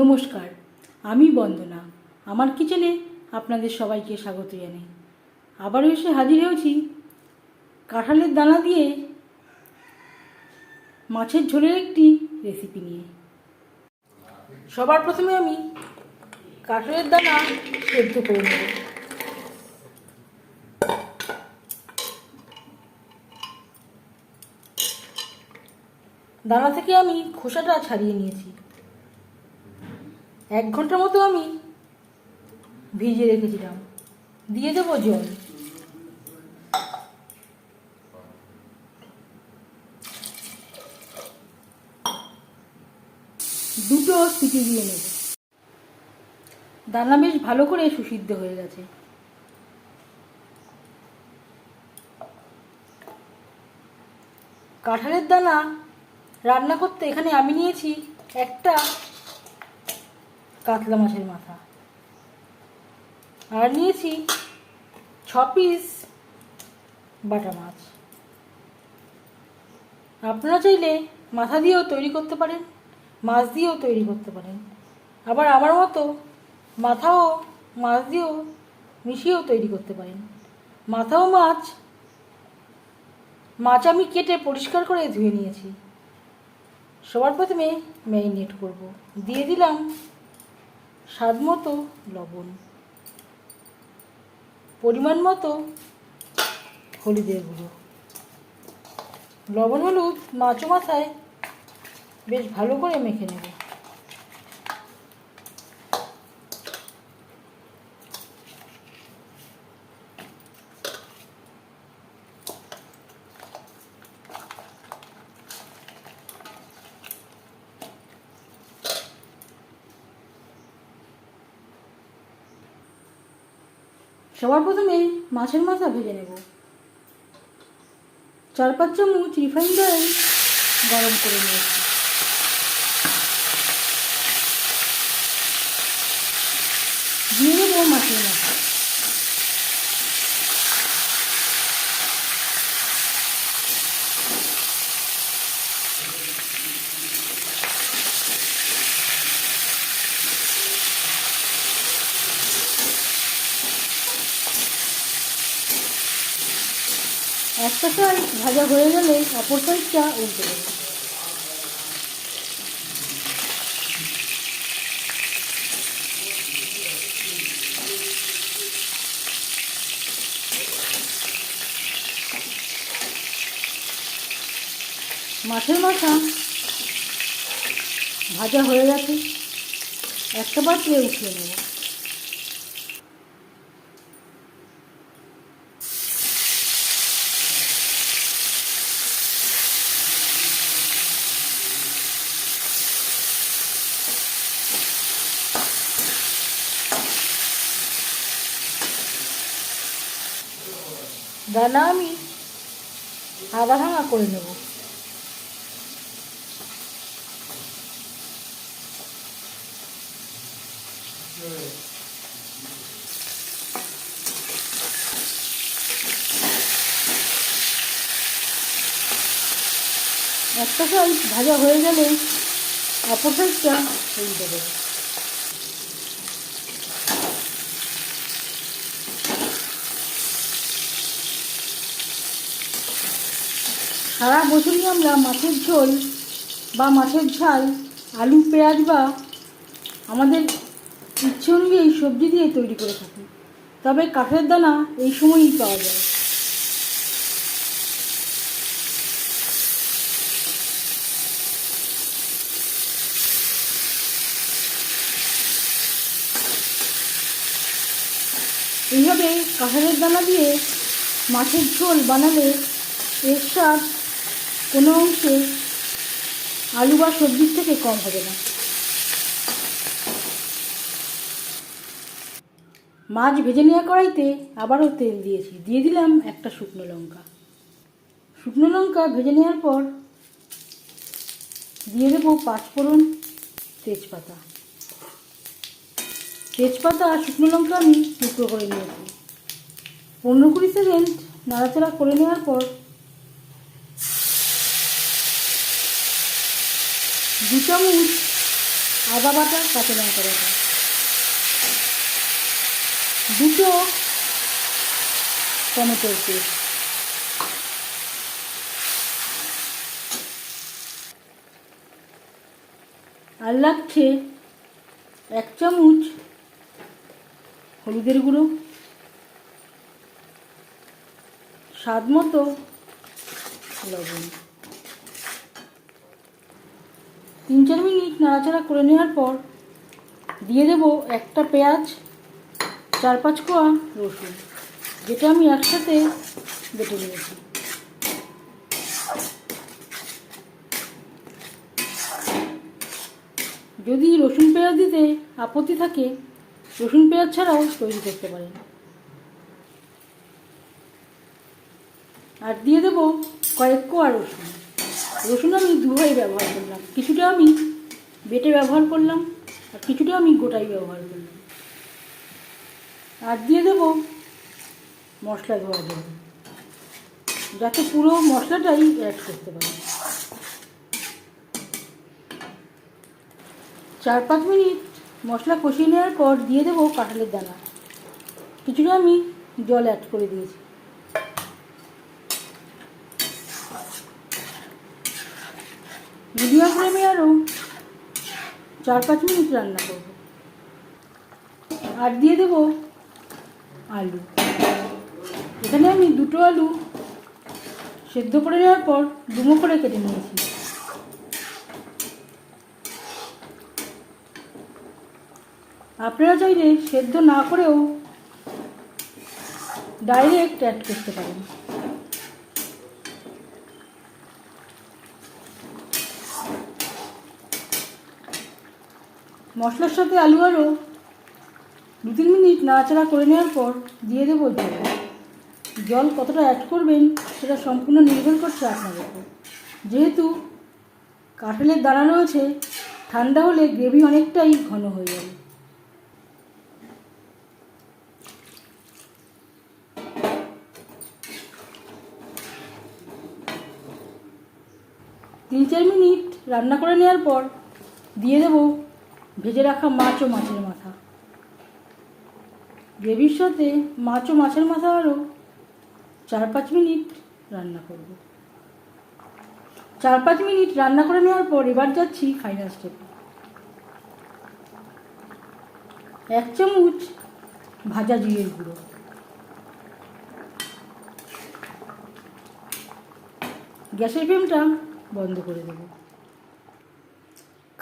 নমস্কার, আমি বন্দনা। আমার কিচেনে আপনাদের সবাইকে স্বাগত জানাই। আবারও এসে হাজির হয়েছি কাঁঠালের দানা দিয়ে মাছের ঝোলের একটি রেসিপি নিয়ে। সবার প্রথমে আমি কাঁঠালের দানা সেদ্ধ করে নেব। দানা থেকে আমি খোসাটা ছাড়িয়ে নিয়েছি। এক ঘণ্টার মতো আমি ভিজিয়ে রেখেছিলাম। দিয়ে দেবো জল। দুটো সিটি দিয়ে নেব। দানা বেশ ভালো করে সুসিদ্ধ হয়ে গেছে। কাঁঠালের দানা রান্না করতে এখানে আমি নিয়েছি একটা কাতলা মাছের মাথা। আর নিয়েছি ছ পিস বাটা মাছ। আপনারা চাইলে মাথা দিয়েও তৈরি করতে পারেন, মাছ দিয়েও তৈরি করতে পারেন। আবার আমার মতো মাথাও মাছ দিয়েও মিশিয়েও তৈরি করতে পারেন। মাথাও মাছ মাছ আমি কেটে পরিষ্কার করে ধুয়ে নিয়েছি। সবার প্রথমে ম্যারিনেট করব। দিয়ে দিলাম স্বাদ মতো লবণ, পরিমাণ মতো হলুদের গুঁড়ো। লবণ হলুদ মাছ মাথায় বেশ ভালো করে মেখে নেব। সবার প্রথমে মাছের মাথা ভেজে নেব। চার পাঁচ চামচ রিফাইন্ড অয়েল গরম করে নিয়েছি দিয়ে দেবো মাছের মাথা একটা সাইড ভাজা হয়ে গেলে অপর সাইডটা উল্টে দেবো। মাছের মাথা ভাজা হয়ে গেছে, একটা পাত্রে উঠিয়ে নেব। দানা আমি আধা ভাঙা করে নেব। একটা সাইড ভাজা হয়ে গেলে অপর সাইডটা উল্টে দেবো সারা বছরই আমরা মাছের ঝোল বা মাছের ঝাল, আলু, পেঁয়াজ বা আমাদের ইচ্ছে অনুযায়ী সবজি দিয়ে তৈরি করে থাকি। তবে কাঠের দানা এই সময়ই পাওয়া যায়। এইভাবে কাঁঠালের দানা দিয়ে মাছের ঝোল বানালে এর স্বাদ কোনো অংশে আলু বা সবজির থেকে কম হবে না। মাছ ভেজে নেওয়া কড়াইতে আবারও তেল দিয়েছি। দিয়ে দিলাম একটা শুকনো লঙ্কা। শুকনো লঙ্কা ভেজে নেওয়ার পর দিয়ে দেবো পাঁচফোড়ন তেজপাতা। তেজপাতা আর শুকনো লঙ্কা আমি টুকরো করে নিয়েছি। পনেরো কুড়ি সেকেন্ড নাড়াচাড়া করে নেওয়ার পর দু চামচ আদা বাটা কাঁচা লঙ্কা বাটা। দুটো টমেটোর পেস্ট আর লাগছে এক চামচ হলুদের গুঁড়ো। স্বাদ মতো লবণ। তিন চার মিনিট নাড়াচাড়া করে নেওয়ার পর দিয়ে দেবো একটা পেঁয়াজ, চার পাঁচ কোয়া রসুন, যেটা আমি একসাথে বেটে নিয়েছি। যদি রসুন পেঁয়াজ দিতে আপত্তি থাকে, রসুন পেঁয়াজ ছাড়াও তৈরি করতে পারেন। আর দিয়ে দেবো কয়েক কোয়া রসুন। রসুন আমি দুভাই ব্যবহার করলাম। কিছুটা আমি বেটে ব্যবহার করলাম আর কিছুটা আমি গোটাই ব্যবহার করলাম। আর দিয়ে দেবো মশলা ধোয়া জন্য, যাতে পুরো মশলাটাই অ্যাড করতে পারি। চার পাঁচ মিনিট মশলা কষিয়ে নেওয়ার পর দিয়ে দেবো কাঁঠালের দানা। কিছুটা আমি জল অ্যাড করে দিয়েছি। মিডিয়াম ফ্লেমে আরও চার পাঁচ মিনিট রান্না করব। আর দিয়ে দেবো আলু। এখানে আমি দুটো আলু সেদ্ধ করে নেওয়ার পর ডুমো করে কেটে নিয়েছি। আপনারা চাইলে সেদ্ধ না করেও ডাইরেক্ট অ্যাড করতে পারেন। মশলার সাথে আলু আরও দু তিন মিনিট নাড়াচাড়া করে নেওয়ার পর দিয়ে দেবো জল। জল কতটা অ্যাড করবেন সেটা সম্পূর্ণ নির্ভর করছে আপনার উপর। যেহেতু কাঁঠালের দানা রয়েছে, ঠান্ডা হলে গ্রেভি অনেকটাই ঘন হয়ে যাবে। তিন চার মিনিট রান্না করে নেওয়ার পর দিয়ে দেবো ভেজে রাখা মাছ ও মাছের মাথা। গ্রেভির সাথে মাছ ও মাছের মাথা আরও চার পাঁচ মিনিট রান্না করব। চার পাঁচ মিনিট রান্না করে নেওয়ার পর এবার যাচ্ছি ফাইনাল স্টেপে এক চামচ ভাজা জিরের গুঁড়ো। গ্যাসের ফ্লেমটা বন্ধ করে দেবো।